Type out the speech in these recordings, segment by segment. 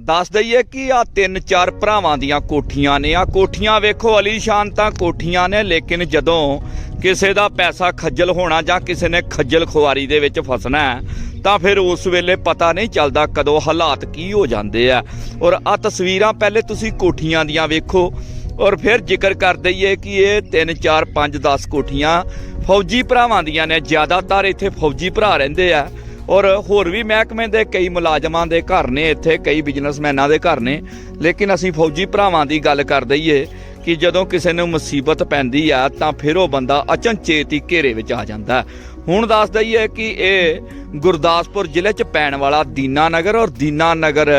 ਦੱਸ ਦਈਏ ਕਿ ਆ ਤਿੰਨ ਚਾਰ ਭਰਾਵਾਂ ਦੀਆਂ ਕੋਠੀਆਂ ਨੇ। ਆ ਕੋਠੀਆਂ ਵੇਖੋ, ਅਲੀਸ਼ਾਨ ਤਾਂ ਕੋਠੀਆਂ ਨੇ, ਲੇਕਿਨ ਜਦੋਂ ਕਿਸੇ ਦਾ ਪੈਸਾ ਖੱਜਲ ਹੋਣਾ ਜਾਂ ਕਿਸੇ ਨੇ ਖੱਜਲ ਖੁਆਰੀ ਦੇ ਵਿੱਚ ਫਸਣਾ ਤਾਂ ਫਿਰ ਉਸ ਵੇਲੇ ਪਤਾ ਨਹੀਂ ਚੱਲਦਾ ਕਦੋਂ ਹਾਲਾਤ ਕੀ ਹੋ ਜਾਂਦੇ ਆ। ਔਰ ਆ ਤਸਵੀਰਾਂ ਪਹਿਲੇ ਤੁਸੀਂ ਕੋਠੀਆਂ ਦੀਆਂ ਵੇਖੋ। ਔਰ ਫਿਰ ਜ਼ਿਕਰ ਕਰ ਦਈਏ ਕਿ ਇਹ 3 4 5 10 ਕੋਠੀਆਂ ਫੌਜੀ ਭਰਾਵਾਂ ਦੀਆਂ ਨੇ। ਜ਼ਿਆਦਾਤਰ ਇੱਥੇ ਫੌਜੀ ਭਰਾ ਰਹਿੰਦੇ ਆ। ਔਰ ਹੋਰ ਵੀ ਮਹਿਕਮੇ ਦੇ ਕਈ ਮੁਲਾਜ਼ਮਾਂ ਦੇ ਘਰ ਨੇ ਇੱਥੇ, ਕਈ ਬਿਜ਼ਨਸਮੈਨਾਂ ਦੇ ਘਰ ਨੇ। ਲੇਕਿਨ ਅਸੀਂ ਫੌਜੀ ਭਰਾਵਾਂ ਦੀ ਗੱਲ ਕਰ ਦਈਏ ਕਿ ਜਦੋਂ ਕਿਸੇ ਨੂੰ ਮੁਸੀਬਤ ਪੈਂਦੀ ਆ ਤਾਂ ਫਿਰ ਉਹ ਬੰਦਾ ਅਚਨਚੇਤ ਹੀ ਘੇਰੇ ਵਿੱਚ ਆ ਜਾਂਦਾ। ਹੁਣ ਦੱਸ ਦਈਏ ਕਿ ਇਹ ਗੁਰਦਾਸਪੁਰ ਜ਼ਿਲ੍ਹੇ 'ਚ ਪੈਣ ਵਾਲਾ ਦੀਨਾ ਨਗਰ ਔਰ ਦੀਨਾ ਨਗਰ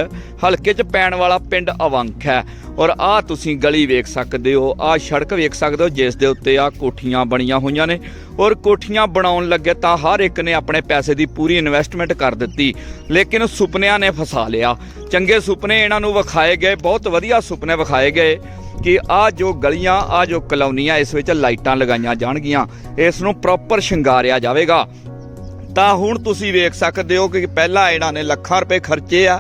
ਹਲਕੇ 'ਚ ਪੈਣ ਵਾਲਾ ਪਿੰਡ ਅਵੰਖ ਹੈ। ਔਰ ਆਹ ਤੁਸੀਂ ਗਲੀ ਵੇਖ ਸਕਦੇ ਹੋ ਆਹ ਸੜਕ ਵੇਖ ਸਕਦੇ ਹੋ, ਜਿਸ ਦੇ ਉੱਤੇ ਆਹ ਕੋਠੀਆਂ ਬਣੀਆਂ ਹੋਈਆਂ ਨੇ। ਔਰ ਕੋਠੀਆਂ ਬਣਾਉਣ ਲੱਗੇ ਤਾਂ ਹਰ ਇੱਕ ਨੇ ਆਪਣੇ ਪੈਸੇ ਦੀ ਪੂਰੀ ਇਨਵੈਸਟਮੈਂਟ ਕਰ ਦਿੱਤੀ, ਲੇਕਿਨ ਸੁਪਨਿਆਂ ਨੇ ਫਸਾ ਲਿਆ। ਚੰਗੇ ਸੁਪਨੇ ਇਹਨਾਂ ਨੂੰ ਵਿਖਾਏ ਗਏ, ਬਹੁਤ ਵਧੀਆ ਸੁਪਨੇ ਵਿਖਾਏ ਗਏ। ਕਿ ਆ ਜੋ ਗਲੀਆਂ, ਆ ਜੋ ਕਲੋਨੀਆਂ ਇਸ ਵਿੱਚ ਲਾਈਟਾਂ ਲਗਾਈਆਂ ਜਾਣਗੀਆਂ, ਇਸ ਨੂੰ ਪ੍ਰੋਪਰ ਸ਼ਿੰਗਾਰਿਆ ਜਾਵੇਗਾ। ਤਾਂ ਹੁਣ ਤੁਸੀਂ ਵੇਖ ਸਕਦੇ ਹੋ ਕਿ ਪਹਿਲਾਂ ਇਹਨਾਂ ਨੇ ਲੱਖਾਂ ਰੁਪਏ ਖਰਚੇ ਆ,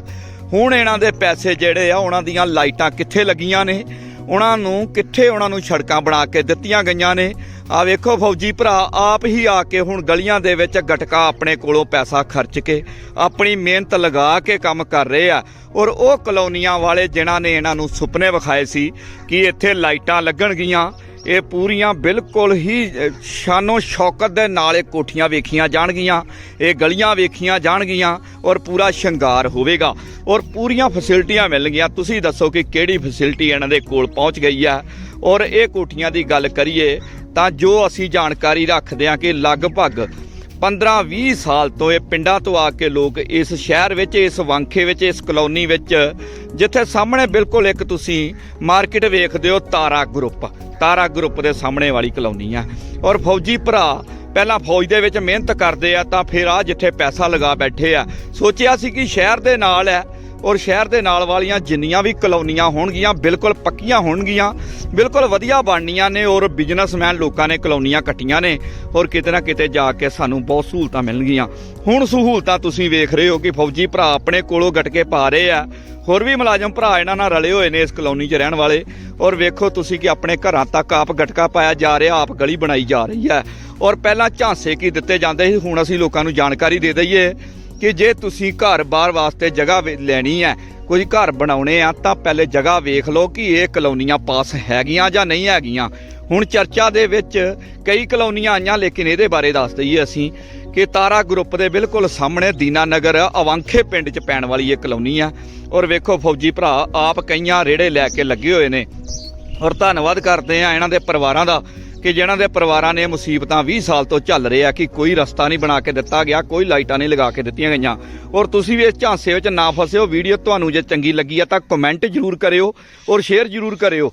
ਹੁਣ ਇਹਨਾਂ ਦੇ ਪੈਸੇ ਜਿਹੜੇ ਆ, ਉਹਨਾਂ ਦੀਆਂ ਲਾਈਟਾਂ ਕਿੱਥੇ ਲੱਗੀਆਂ ਨੇ, ਉਹਨਾਂ ਨੂੰ ਕਿੱਥੇ ਉਹਨਾਂ ਨੂੰ ਸੜਕਾਂ ਬਣਾ ਕੇ ਦਿੱਤੀਆਂ ਗਈਆਂ ਨੇ ਆ ਵੇਖੋ ਫੌਜੀ ਭਰਾ, ਆਪ ਹੀ ਆ ਕੇ ਹੁਣ ਗਲੀਆਂ ਦੇ ਵਿੱਚ ਗਟਕਾ ਆਪਣੇ ਕੋਲੋਂ ਪੈਸਾ ਖਰਚ ਕੇ ਆਪਣੀ ਮਿਹਨਤ ਲਗਾ ਕੇ ਕੰਮ ਕਰ ਰਹੇ ਆ। ਔਰ ਉਹ ਕਲੋਨੀਆਂ ਵਾਲੇ ਜਿਨ੍ਹਾਂ ਨੇ ਇਹਨਾਂ ਨੂੰ ਸੁਪਨੇ ਵਿਖਾਏ ਸੀ ਕਿ ਇੱਥੇ ਲਾਈਟਾਂ ਲੱਗਣਗੀਆਂ, ਇਹ ਪੂਰੀਆਂ ਬਿਲਕੁਲ ਹੀ ਸ਼ਾਨੋ ਸ਼ੌਕਤ ਦੇ ਨਾਲ ਇਹ ਕੋਠੀਆਂ ਵੇਖੀਆਂ ਜਾਣਗੀਆਂ, ਇਹ ਗਲੀਆਂ ਵੇਖੀਆਂ ਜਾਣਗੀਆਂ ਔਰ ਪੂਰਾ ਸ਼ਿੰਗਾਰ ਹੋਵੇਗਾ। ਔਰ ਪੂਰੀਆਂ ਫੈਸਿਲਿਟੀਆਂ ਮਿਲਣਗੀਆਂ। ਤੁਸੀਂ ਦੱਸੋ ਕਿ ਕਿਹੜੀ ਫੈਸਿਲਿਟੀ ਇਹਨਾਂ ਦੇ ਕੋਲ ਪਹੁੰਚ ਗਈ ਹੈ ਔਰ ਇਹ ਕੋਠੀਆਂ ਦੀ ਗੱਲ ਕਰੀਏ ਤਾਂ ਜੋ ਅਸੀਂ ਜਾਣਕਾਰੀ ਰੱਖਦੇ ਹਾਂ ਕਿ ਲਗਭਗ 15-20 ਸਾਲ ਤੋਂ ਇਹ ਪਿੰਡਾਂ ਤੋਂ ਆ ਕੇ ਲੋਕ ਇਸ ਸ਼ਹਿਰ ਵਿੱਚ, ਇਸ ਵਾਂਖੇ ਵਿੱਚ, ਇਸ ਕਲੋਨੀ ਵਿੱਚ, ਜਿੱਥੇ ਸਾਹਮਣੇ ਬਿਲਕੁਲ ਇੱਕ ਤੁਸੀਂ ਮਾਰਕੀਟ ਵੇਖਦੇ ਹੋ, ਤਾਰਾ ਗਰੁੱਪ। ਤਾਰਾ ਗਰੁੱਪ ਦੇ ਸਾਹਮਣੇ ਵਾਲੀ ਕਲੋਨੀ ਆ। ਔਰ ਫੌਜੀ ਭਰਾ ਪਹਿਲਾਂ ਫੌਜ ਦੇ ਵਿੱਚ ਮਿਹਨਤ ਕਰਦੇ ਆ, ਤਾਂ ਫਿਰ ਆ ਜਿੱਥੇ ਪੈਸਾ ਲਗਾ ਬੈਠੇ ਆ, ਸੋਚਿਆ ਸੀ ਕਿ ਸ਼ਹਿਰ ਦੇ ਨਾਲ ਹੈ ਔਰ ਸ਼ਹਿਰ ਦੇ ਨਾਲ ਵਾਲੀਆਂ ਜਿੰਨੀਆਂ ਵੀ ਕਲੋਨੀਆਂ ਹੋਣਗੀਆਂ, ਬਿਲਕੁਲ ਪੱਕੀਆਂ ਹੋਣਗੀਆਂ, ਬਿਲਕੁਲ ਵਧੀਆ ਬਣਨੀਆਂ ਨੇ ਔਰ ਬਿਜ਼ਨਸਮੈਨ ਲੋਕਾਂ ਨੇ ਕਲੋਨੀਆਂ ਕੱਟੀਆਂ ਨੇ ਔਰ ਕਿਤੇ ਨਾ ਕਿਤੇ ਜਾ ਕੇ ਸਾਨੂੰ ਬਹੁਤ ਸਹੂਲਤਾਂ ਮਿਲਣਗੀਆਂ। ਹੁਣ ਸਹੂਲਤਾਂ ਤੁਸੀਂ ਵੇਖ ਰਹੇ ਹੋ ਕਿ ਫੌਜੀ ਭਰਾ ਆਪਣੇ ਕੋਲੋਂ ਗਟਕੇ ਪਾ ਰਹੇ ਆ। ਹੋਰ ਵੀ ਮੁਲਾਜ਼ਮ ਭਰਾ ਇਹਨਾਂ ਨਾਲ ਰਲੇ ਹੋਏ ਨੇ ਇਸ ਕਲੋਨੀ 'ਚ ਰਹਿਣ ਵਾਲੇ। ਔਰ ਵੇਖੋ ਤੁਸੀਂ ਕਿ ਆਪਣੇ ਘਰਾਂ ਤੱਕ ਆਪ ਗਟਕਾ ਪਾਇਆ ਜਾ ਰਿਹਾ, ਆਪ ਗਲੀ ਬਣਾਈ ਜਾ ਰਹੀ ਹੈ। ਔਰ ਪਹਿਲਾਂ ਝਾਂਸੇ ਕੀ ਦਿੱਤੇ ਜਾਂਦੇ ਸੀ, ਹੁਣ ਅਸੀਂ ਲੋਕਾਂ ਨੂੰ ਜਾਣਕਾਰੀ ਦੇ ਦਈਏ। ਕਿ ਜੇ ਤੁਸੀਂ ਘਰ-ਬਾਰ ਵਾਸਤੇ ਜਗ੍ਹਾ ਵੇ- ਲੈਣੀ ਹੈ ਕੁਝ ਘਰ ਬਣਾਉਣੇ ਆ, ਤਾਂ ਪਹਿਲੇ ਜਗ੍ਹਾ ਵੇਖ ਲਓ ਕਿ ਇਹ ਕਲੋਨੀਆਂ ਪਾਸ ਹੈਗੀਆਂ ਜਾਂ ਨਹੀਂ ਹੈਗੀਆਂ। ਹੁਣ ਚਰਚਾ ਦੇ ਵਿੱਚ ਕਈ ਕਲੋਨੀਆਂ ਆਈਆਂ, ਲੇਕਿਨ ਇਹਦੇ ਬਾਰੇ ਦੱਸ ਦਈਏ ਅਸੀਂ ਕਿ ਤਾਰਾ ਗਰੁੱਪ ਦੇ ਬਿਲਕੁਲ ਸਾਹਮਣੇ ਦੀਨਾ ਨਗਰ, ਅਵਾਂਖੇ ਪਿੰਡ 'ਚ ਪੈਣ ਵਾਲੀ ਇਹ ਕਲੋਨੀ ਆ। ਔਰ ਵੇਖੋ ਫੌਜੀ ਭਰਾ, ਆਪ ਕਈਆਂ ਰੇੜੇ ਲੈ ਕੇ ਲੱਗੇ ਹੋਏ ਨੇ। ਔਰ ਧੰਨਵਾਦ ਕਰਦੇ ਆ ਇਹਨਾਂ ਦੇ ਪਰਿਵਾਰਾਂ ਦਾ। ਕਿ ਜਿਨ੍ਹਾਂ ਦੇ ਪਰਿਵਾਰਾਂ ਨੇ ਮੁਸੀਬਤਾਂ 20 ਸਾਲ ਤੋਂ ਝੱਲ ਰਹੇ ਆ ਕਿ ਕੋਈ ਰਸਤਾ ਨਹੀਂ ਬਣਾ ਕੇ ਦਿੱਤਾ ਗਿਆ, ਕੋਈ ਲਾਈਟਾਂ ਨਹੀਂ ਲਗਾ ਕੇ ਦਿੱਤੀਆਂ ਗਈਆਂ। ਔਰ ਤੁਸੀਂ ਵੀ ਇਸ ਝਾਂਸੇ ਵਿੱਚ ਨਾ ਫਸਿਓ, ਵੀਡੀਓ ਤੁਹਾਨੂੰ ਜੇ ਚੰਗੀ ਲੱਗੀ ਆ ਤਾਂ ਕਮੈਂਟ ਜ਼ਰੂਰ ਕਰਿਓ ਔਰ ਸ਼ੇਅਰ ਜ਼ਰੂਰ ਕਰਿਓ।